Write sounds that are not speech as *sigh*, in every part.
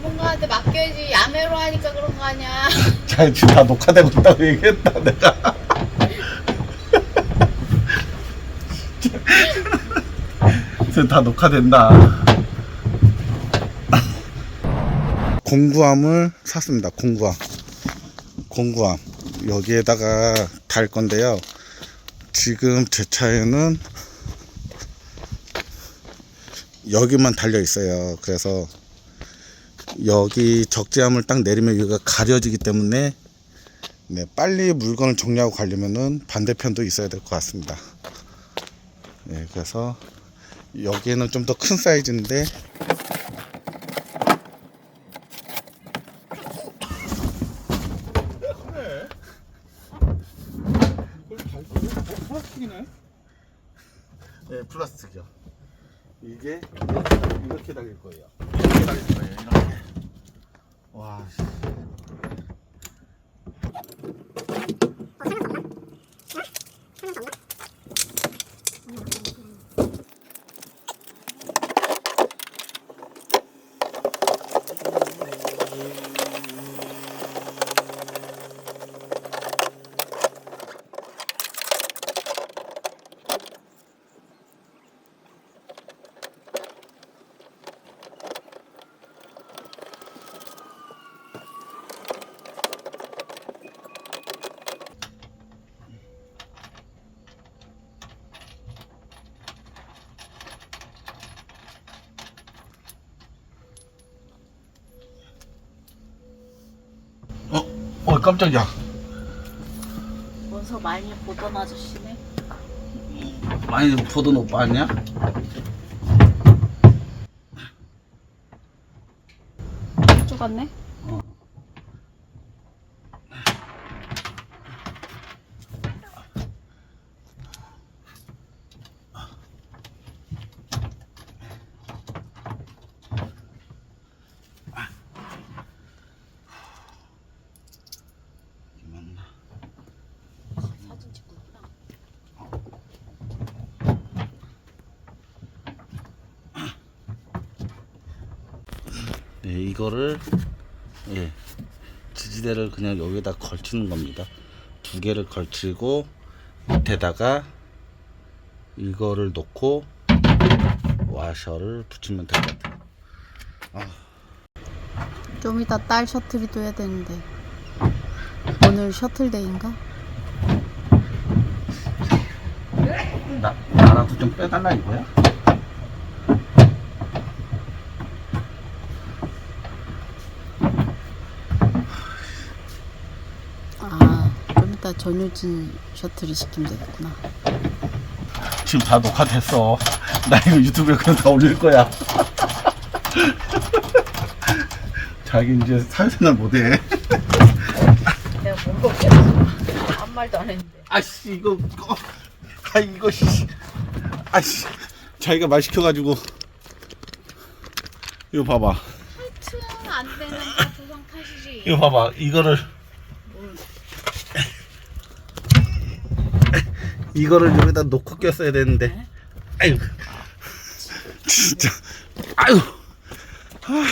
전문가한테 맡겨야지 야매로 하니까 그런 거 아니야. *laughs* 자, 지금 다 녹화되고 있다고 얘기했다, 내가. *laughs* 지금 다 녹화된다. 공구함을 샀습니다. 공구함. 공구함. 여기에다가 달 건데요. 지금 제 차에는 여기만 달려 있어요. 그래서 여기 적재함을 딱 내리면 여기가 가려지기 때문에 네, 빨리 물건을 정리하고 가려면은 반대편도 있어야 될 것 같습니다. 네, 그래서 여기에는 좀 더 큰 사이즈인데 네, 플라스틱이요. 이게 이렇게, 달릴 거예요. 이렇게 달릴 거예요. 이렇게. 와. 씨. 어, 어 깜짝이야. 원서 많이 보던 아저씨네. 많이 보던 오빠 아니야? 죽었네. 네, 이거를 예 지지대를 그냥 여기다 걸치는 겁니다. 두 개를 걸치고 밑에다가 이거를 놓고 와셔를 붙이면 될 것 같아요. 좀 이따 딸 셔틀이 또 해야 되는데 오늘 셔틀데이인가? 나 나라도 좀 빼달라 이거야? 아, 좀 이따 전효진 셔틀이 시키면 되겠구나. 지금 다 녹화됐어. 나 이거 유튜브에 그냥 다 올릴 거야. *laughs* 자기 이제 사회생활 못해. 내가 못 먹겠어. 아무 말도 안 했는데. 아씨 이거 이거 아 이거 씨 아씨 자기가 말 시켜가지고 이거 봐봐 하여튼 안 되는 거 조상 탓이지. 이거 봐봐 이거를 이거를 여기다 놓고 꼈어야 되는데. 아유. 진짜. 아유. 아,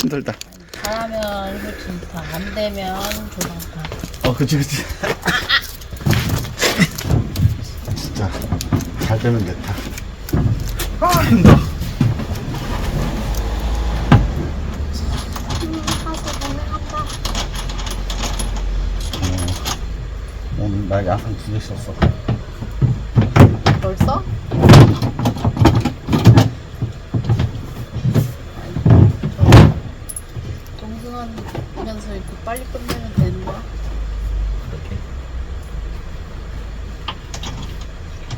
힘들다. 잘하면 효진 탓, 안 되면 조상 탓. 어 그치 그치. 진짜. 잘 되면 됐다 아 힘들어. 어, 오늘 나 야상 두 개 썼어 벌써? 동승하면서 이렇게 빨리 끝내면 되는 거야?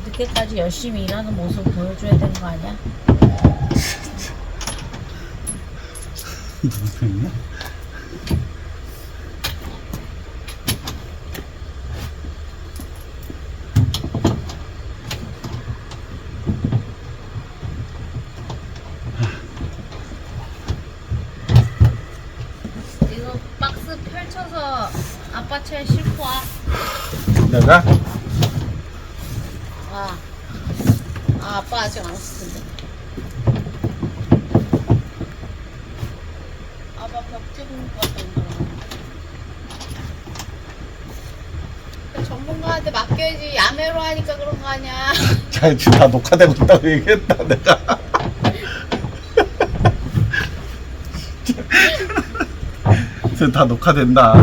늦게까지 열심히 일하는 모습 보여줘야 되는 거 아니야? *laughs* 누구 편이야? 박스 펼쳐서 아빠 차에 싣고 와. 내가? 아, 아 아빠 아직 안 왔을 텐데. 봐봐 벽 찍은 것 같다 전문가한테 맡겨야지 야매로 하니까 그런 거 아니야 자 지금 다 녹화되고 있다고 얘기했다 내가 지금 다 녹화된다.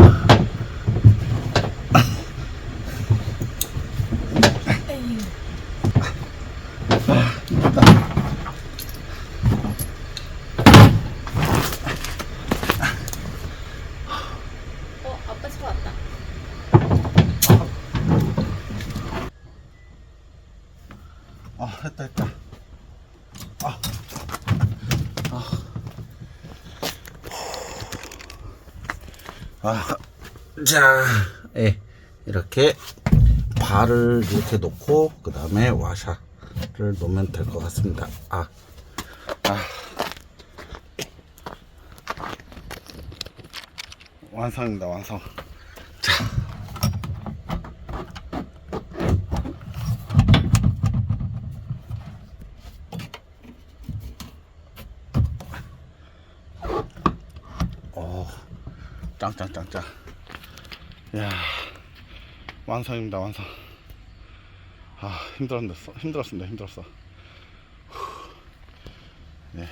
어 아빠 차 왔다. 아 했다 했다 아. 아. 자, 예, 이렇게 발을 이렇게 놓고 그 다음에 와샤를 놓으면 될 것 같습니다. 아, 아. 완성입니다. 완성. 짱짱짱짱. 야, 완성입니다. 완성. 아, 힘들었어. 힘들었습니다. 힘들었어. 후. 네.